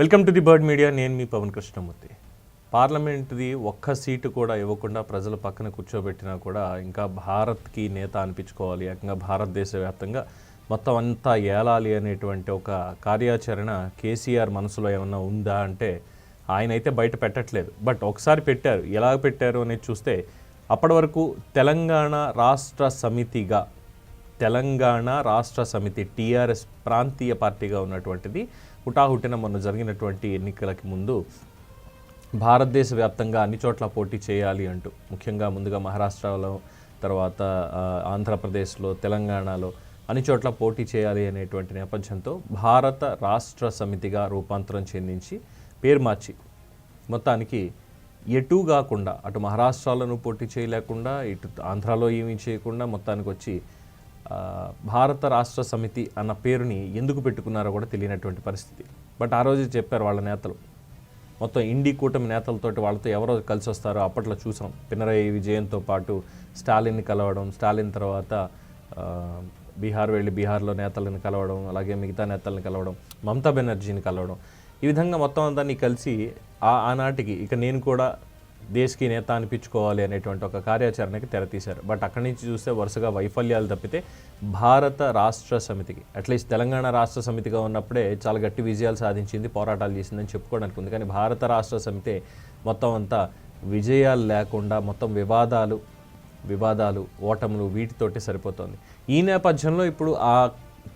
Welcome to the bird media నేను మీ పవన్ కృష్ణమూర్తి. పార్లమెంట్ది ఒక్క సీటు కూడా ఇవ్వకుండా ప్రజల పక్కన కూర్చోబెట్టినా కూడా ఇంకా భారత్కి నేత అనిపించుకోవాలి. ఏకంగా భారతదేశ వ్యాప్తంగా మొత్తం అంతా ఏలాలి అనేటువంటి ఒక కార్యాచరణ కేసీఆర్ మనసులో ఏమన్నా ఉందా అంటే ఆయన అయితే బయట పెట్టట్లేదు. బట్ ఒకసారి పెట్టారు. ఎలా పెట్టారు అనేది చూస్తే అప్పటి వరకు తెలంగాణ రాష్ట్ర సమితిగా తెలంగాణ రాష్ట్ర సమితి టీఆర్ఎస్ ప్రాంతీయ పార్టీగా ఉన్నటువంటిది హుటాహుటిన మొన్న జరిగినటువంటి ఎన్నికలకి ముందు భారతదేశ వ్యాప్తంగా అన్ని చోట్ల పోటీ చేయాలి అంటూ ముఖ్యంగా ముందుగా మహారాష్ట్రలో తర్వాత ఆంధ్రప్రదేశ్లో తెలంగాణలో అన్ని చోట్ల పోటీ చేయాలి అనేటువంటి నేపథ్యంతో భారత రాష్ట్ర సమితిగా రూపాంతరం చెందించి పేరు మార్చి మొత్తానికి ఎటు కాకుండా అటు మహారాష్ట్రలోనూ పోటీ చేయలేకుండా ఇటు ఆంధ్రాలో ఏమీ చేయకుండా మొత్తానికి వచ్చి భారత రాష్ట్ర సమితి అన్న పేరుని ఎందుకు పెట్టుకున్నారో కూడా తెలియనటువంటి పరిస్థితి. బట్ ఆ రోజు చెప్పారు వాళ్ళ నేతలు. మొత్తం ఇండి కూటమి నేతలతోటి వాళ్ళతో ఎవరో కలిసి వస్తారో అప్పట్లో చూసాం. పినరయి విజయంతో పాటు స్టాలిన్ని కలవడం స్టాలిన్ తర్వాత బీహార్ వెళ్ళి బీహార్లో నేతలను కలవడం అలాగే మిగతా నేతలను కలవడం మమతా బెనర్జీని కలవడం. ఈ విధంగా మొత్తం అంతా కలిసి ఆ ఆనాటికి ఇక నేను కూడా దేశ్కి నేత అనిపించుకోవాలి అనేటువంటి ఒక కార్యాచరణకి తెరతీశారు. బట్ అక్కడి నుంచి చూస్తే వరుసగా వైఫల్యాలు తప్పితే భారత రాష్ట్ర సమితికి అట్లీస్ట్ తెలంగాణ రాష్ట్ర సమితిగా ఉన్నప్పుడే చాలా గట్టి విజయాలు సాధించింది పోరాటాలు చేసిందని చెప్పుకోవడానికి ఉంది. కానీ భారత రాష్ట్ర సమితి మొత్తం అంతా విజయాలు లేకుండా మొత్తం వివాదాలు వివాదాలు ఓటములు వీటితోటి సరిపోతుంది. ఈ నేపథ్యంలో ఇప్పుడు ఆ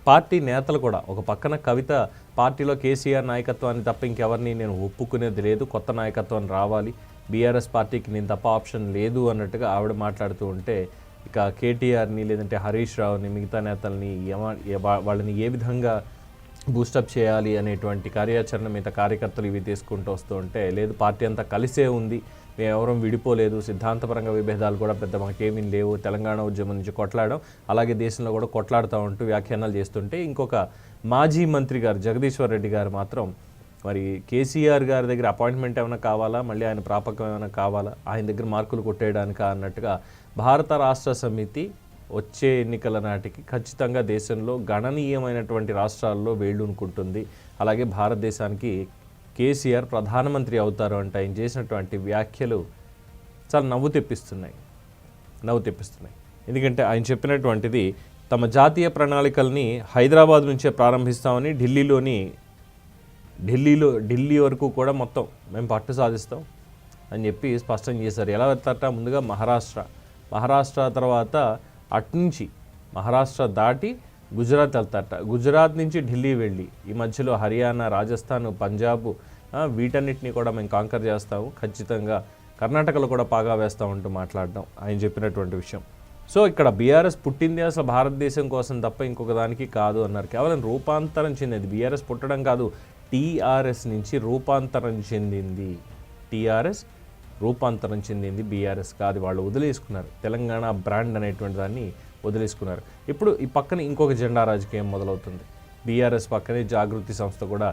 పార్టీ నేతలు కూడా ఒక పక్కన కవిత పార్టీలో కేసీఆర్ నాయకత్వాన్ని తప్ప ఇంకెవరిని నేను ఒప్పుకునేది లేదు కొత్త నాయకత్వం రావాలి బీఆర్ఎస్ పార్టీకి నేను తప్ప ఆప్షన్ లేదు అన్నట్టుగా ఆవిడ మాట్లాడుతూ ఉంటే ఇక కేటీఆర్ని లేదంటే హరీష్ రావుని మిగతా నేతల్ని ఎమ- వాళ్ళని ఏ విధంగా బూస్టప్ చేయాలి అనేటువంటి కార్యాచరణ మీద కార్యకర్తలు ఇవి తీసుకుంటూ వస్తూ ఉంటే లేదు పార్టీ అంతా కలిసే ఉంది మేము ఎవరం విడిపోలేదు సిద్ధాంతపరంగా విభేదాలు కూడా పెద్ద మాకేమీ లేవు తెలంగాణ ఉద్యమం నుంచి కొట్లాడడం అలాగే దేశంలో కూడా కొట్లాడుతూ ఉంటూ వ్యాఖ్యానాలు చేస్తుంటే ఇంకొక మాజీ మంత్రి గారు జగదీశ్వర్ రెడ్డి గారు మాత్రం మరి కేసీఆర్ గారి దగ్గర అపాయింట్మెంట్ ఏమైనా కావాలా? మళ్ళీ ఆయన ప్రాపకం ఏమైనా కావాలా? ఆయన దగ్గర మార్కులు కొట్టేయడానికా అన్నట్టుగా భారత రాష్ట్ర సమితి వచ్చే ఎన్నికల నాటికి ఖచ్చితంగా దేశంలో గణనీయమైనటువంటి రాష్ట్రాల్లో వేళ్ళునుకుంటుంది. అలాగే భారతదేశానికి కేసీఆర్ ప్రధానమంత్రి అవుతారు అంటే. ఆయన చేసినటువంటి వ్యాఖ్యలు చాలా నవ్వు తెప్పిస్తున్నాయి. నవ్వు తెప్పిస్తున్నాయి. ఎందుకంటే ఆయన చెప్పినటువంటిది తమ జాతీయ ప్రణాళికల్ని హైదరాబాద్ నుంచే ప్రారంభిస్తామని ఢిల్లీలోని ఢిల్లీలో ఢిల్లీ వరకు కూడా మొత్తం మేము పట్టు సాధిస్తాం అని చెప్పి స్పష్టం చేశారు. ఎలా వెళ్తారట? ముందుగా మహారాష్ట్ర. మహారాష్ట్ర తర్వాత అట్నుంచి మహారాష్ట్ర దాటి గుజరాత్ వెళ్తారట. గుజరాత్ నుంచి ఢిల్లీ వెళ్ళి ఈ మధ్యలో హర్యానా రాజస్థాన్ పంజాబ్ వీటన్నిటిని కూడా మేము కాంకర్ చేస్తాము. ఖచ్చితంగా కర్ణాటకలో కూడా పాగా వేస్తామంటూ మాట్లాడడం ఆయన చెప్పినటువంటి విషయం. సో ఇక్కడ బీఆర్ఎస్ పుట్టింది అసలు భారతదేశం కోసం తప్ప ఇంకొక దానికి కాదు అన్నారు. కేవలం రూపాంతరం చెందింది. బీఆర్ఎస్ పుట్టడం కాదు. టీఆర్ఎస్ నుంచి రూపాంతరం చెందింది. టీఆర్ఎస్ రూపాంతరం చెందింది బీఆర్ఎస్ కాదు వాళ్ళు వదిలేసుకున్నారు. తెలంగాణ బ్రాండ్ అనేటువంటి దాన్ని వదిలేసుకున్నారు. ఇప్పుడు ఈ పక్కన ఇంకొక జెండా రాజకీయం మొదలవుతుంది. బీఆర్ఎస్ పక్కనే జాగృతి సంస్థ కూడా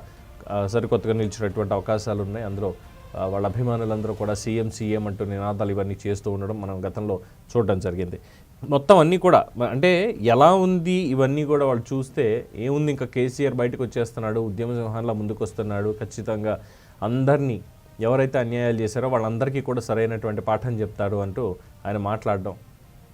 సరికొత్తగా నిలిచినటువంటి అవకాశాలు ఉన్నాయి. అందులో వాళ్ళ అభిమానులందరూ కూడా సీఎం సీఎం అంటూ నినాదాలు ఇవన్నీ చేస్తూ ఉండడం మనం గతంలో చూడడం జరిగింది. మొత్తం అన్నీ కూడా. అంటే ఎలా ఉంది ఇవన్నీ కూడా వాళ్ళు చూస్తే ఏముంది ఇంకా కేసీఆర్ బయటకు వచ్చేస్తున్నాడు ఉద్యమ సింహాన్లా ముందుకు వస్తున్నాడు ఖచ్చితంగా అందరినీ ఎవరైతే అన్యాయాలు చేశారో వాళ్ళందరికీ కూడా సరైనటువంటి పాఠం చెప్తాడు అంటూ ఆయన మాట్లాడడం.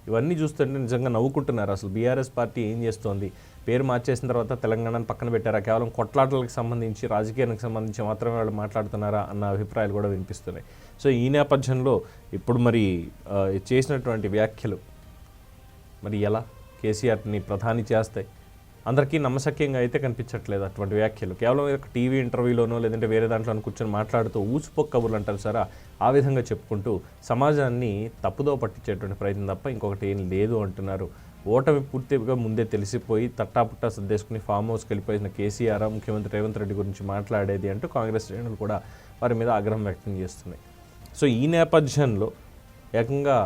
ఇవన్నీ చూస్తుంటే నిజంగా నవ్వుకుంటున్నారు. అసలు బీఆర్ఎస్ పార్టీ ఏం చేస్తోంది? పేరు మార్చేసిన తర్వాత తెలంగాణను పక్కన పెట్టారా? కేవలం కొట్లాటలకు సంబంధించి రాజకీయానికి సంబంధించి మాత్రమే వాళ్ళు మాట్లాడుతున్నారా అన్న అభిప్రాయాలు కూడా వినిపిస్తున్నాయి. సో ఈ నేపథ్యంలో ఇప్పుడు మరి చేసినటువంటి వ్యాఖ్యలు మరి ఎలా కేసీఆర్ని ప్రధాని చేస్తాయి అందరికీ నమ్మశక్యంగా అయితే కనిపించట్లేదు అటువంటి వ్యాఖ్యలు. కేవలం టీవీ ఇంటర్వ్యూలోనో లేదంటే వేరే దాంట్లో కూర్చొని మాట్లాడుతూ ఊచిపోక్ కబుర్లు అంటారు సారా ఆ విధంగా చెప్పుకుంటూ సమాజాన్ని తప్పుదో పట్టించేటువంటి ప్రయత్నం తప్ప ఇంకొకటి ఏం లేదు అంటున్నారు. ఓటమి పూర్తిగా ముందే తెలిసిపోయి తట్టాపుట్టా సర్దేసుకుని ఫామ్ హౌస్కి వెళ్ళిపోయిన కేసీఆర్ ముఖ్యమంత్రి రేవంత్ రెడ్డి గురించి మాట్లాడేది అంటూ కాంగ్రెస్ శ్రేణులు కూడా వారి మీద ఆగ్రహం వ్యక్తం చేస్తున్నాయి. సో ఈ నేపథ్యంలో ఏకంగా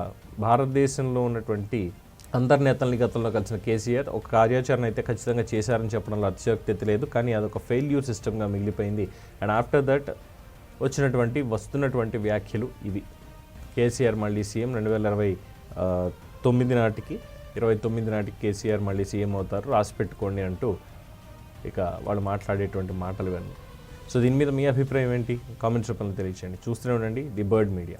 భారతదేశంలో ఉన్నటువంటి అందరి నేతల్ని గతంలో కలిసిన కేసీఆర్ ఒక కార్యాచరణ అయితే ఖచ్చితంగా చేశారని చెప్పడంలో అతిశయోక్తి లేదు. కానీ అదొక ఫెయిల్యూర్ సిస్టమ్గా మిగిలిపోయింది. అండ్ ఆఫ్టర్ దట్ వచ్చినటువంటి వస్తున్నటువంటి వ్యాఖ్యలు ఇవి. కేసీఆర్ మళ్ళీ సీఎం రెండు వేల ఇరవై తొమ్మిది నాటికి ఇరవై తొమ్మిది నాటికి కేసీఆర్ మళ్ళీ సీఎం అవుతారు. రాసి పెట్టుకోండి అంటూ ఇక వాళ్ళు మాట్లాడేటువంటి మాటలు ఇవన్నీ సో దీని మీద మీ అభిప్రాయం ఏంటి? కామెంట్స్ రూపంలో తెలియచేయండి. చూస్తూనే ఉండండి. The bird media.